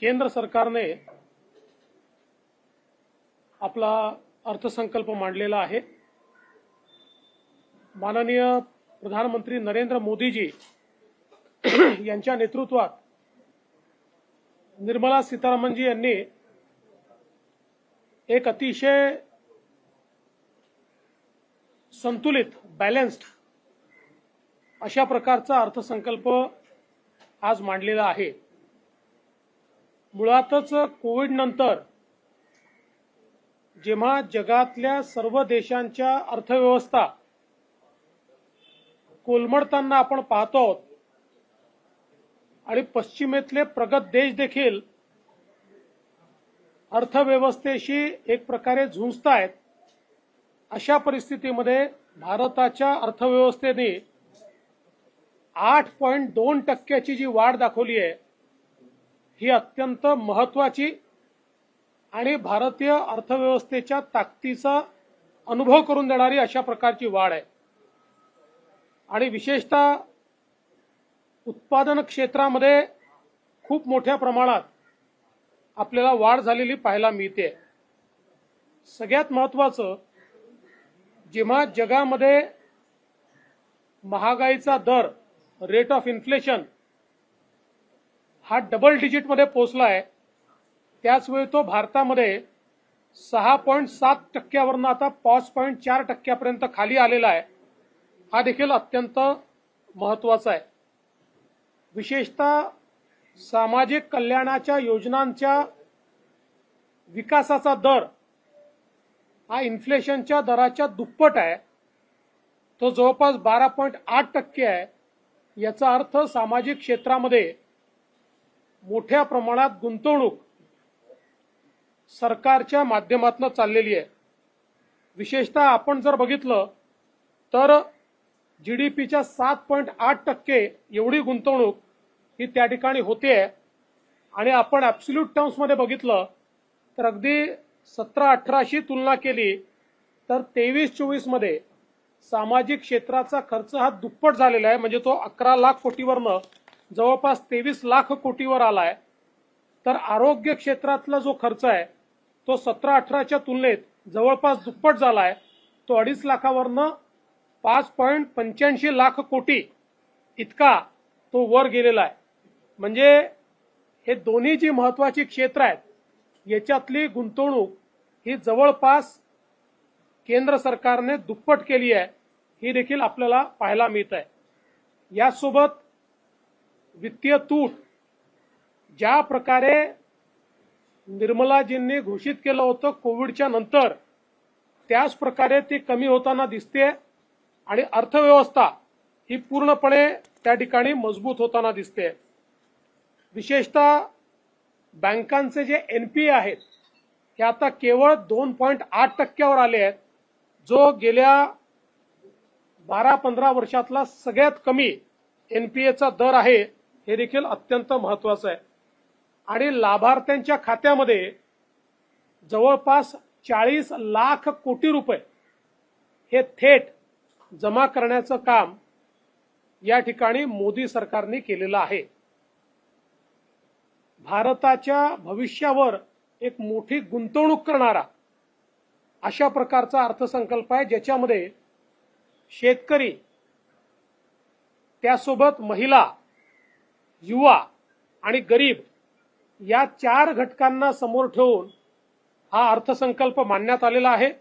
केंद्र सरकारने आपला अर्थसंकल्प मांडलेला आहे. माननीय प्रधानमंत्री नरेंद्र मोदीजी यांच्या नेतृत्वात निर्मला सीतारामनजी यांनी एक अतिशय संतुलित बॅलन्स्ड अशा प्रकारचा अर्थसंकल्प आज मांडलेला आहे. मुळातच कोविड नंतर जेव्हा जगातल्या सर्व देशांच्या अर्थव्यवस्था कोलमडताना आपण पाहतो आहोत आणि पश्चिमेतले प्रगत देश देखील अर्थव्यवस्थेशी एक प्रकारे झुंजतायत अशा परिस्थितीमध्ये भारताच्या अर्थव्यवस्थेने आठ पॉईंट दोन टक्क्याची जी वाढ दाखवली आहे ही अत्यंत महत्वाची आणि भारतीय अर्थव्यवस्थेच्या ताकदीचा अनुभव करून देणारी अशा प्रकारची वाढ आहे. आणि विशेषतः उत्पादन क्षेत्रामध्ये खूप मोठ्या प्रमाणात आपल्याला वाढ झालेली पाहायला मिळते. सगळ्यात महत्वाचं जेव्हा जगामध्ये महागाईचा दर रेट ऑफ इन्फ्लेशन हा डबल डिजिटमध्ये पोहोचला आहे त्याचवेळी तो भारतामध्ये सहा पॉईंट सात टक्क्यावरनं आता पाच पॉईंट चार टक्क्यापर्यंत खाली आलेला आहे. हा देखील अत्यंत महत्त्वाचा आहे. विशेषतः सामाजिक कल्याणाच्या योजनांच्या विकासाचा दर हा इन्फ्लेशनच्या दराच्या दुप्पट आहे. तो जवळपास बारा पॉईंट आठ टक्के आहे. याचा अर्थ सामाजिक क्षेत्रामध्ये मोठ्या प्रमाणात गुंतवणूक सरकारच्या माध्यमातून चाललेली आहे. विशेषतः आपण जर बघितलं तर जी डी पीच्या सात पॉईंट आठ टक्के एवढी गुंतवणूक ही त्या ठिकाणी होते. आणि आपण ॲब्सल्यूट टर्म्समध्ये बघितलं तर अगदी सतरा अठराशी तुलना केली तर तेवीस चोवीसमध्ये सामाजिक क्षेत्राचा खर्च हा दुप्पट झालेला आहे. म्हणजे तो अकरा लाख कोटीवरनं जवळपास तेवीस लाख कोटीवर आलाय. तर आरोग्य क्षेत्रातला जो खर्च आहे तो सतरा अठराच्या तुलनेत जवळपास दुप्पट झाला आहे तो अडीच लाखावरनं पाच पॉईंट पंच्याऐंशी लाख कोटी इतका तो वर गेलेला आहे. म्हणजे हे दोन्ही जी महत्वाची क्षेत्र आहेत याच्यातली गुंतवणूक ही जवळपास केंद्र सरकारने दुप्पट केली आहे ही देखील आपल्याला पाहायला मिळत आहे यासोबत वित्तीय तूट ज्या प्रकारे निर्मलाजींनी घोषित केलं होतं कोविडच्या नंतर त्याच प्रकारे ती कमी होताना दिसते आणि अर्थव्यवस्था ही पूर्णपणे त्या ठिकाणी मजबूत होताना दिसते. विशेषतः बँकांचे जे एनपीए आहेत हे आता केवळ दोन पॉईंट आठ टक्क्यावर आले आहेत जो गेल्या बारा पंधरा वर्षातला सगळ्यात कमी एनपीएचा दर आहे. हे देखील अत्यंत महत्वाचं आहे. आणि लाभार्थ्यांच्या खात्यामध्ये जवळपास चाळीस लाख कोटी रुपये हे थेट जमा करण्याचं काम या ठिकाणी मोदी सरकारने केलेलं आहे. भारताच्या भविष्यावर एक मोठी गुंतवणूक करणारा अशा प्रकारचा अर्थसंकल्प आहे ज्याच्यामध्ये शेतकरी त्यासोबत महिला युवा आणि गरीब या चार घटकांना समोर ठेवून हा अर्थसंकल्प मांडण्यात आलेला आहे.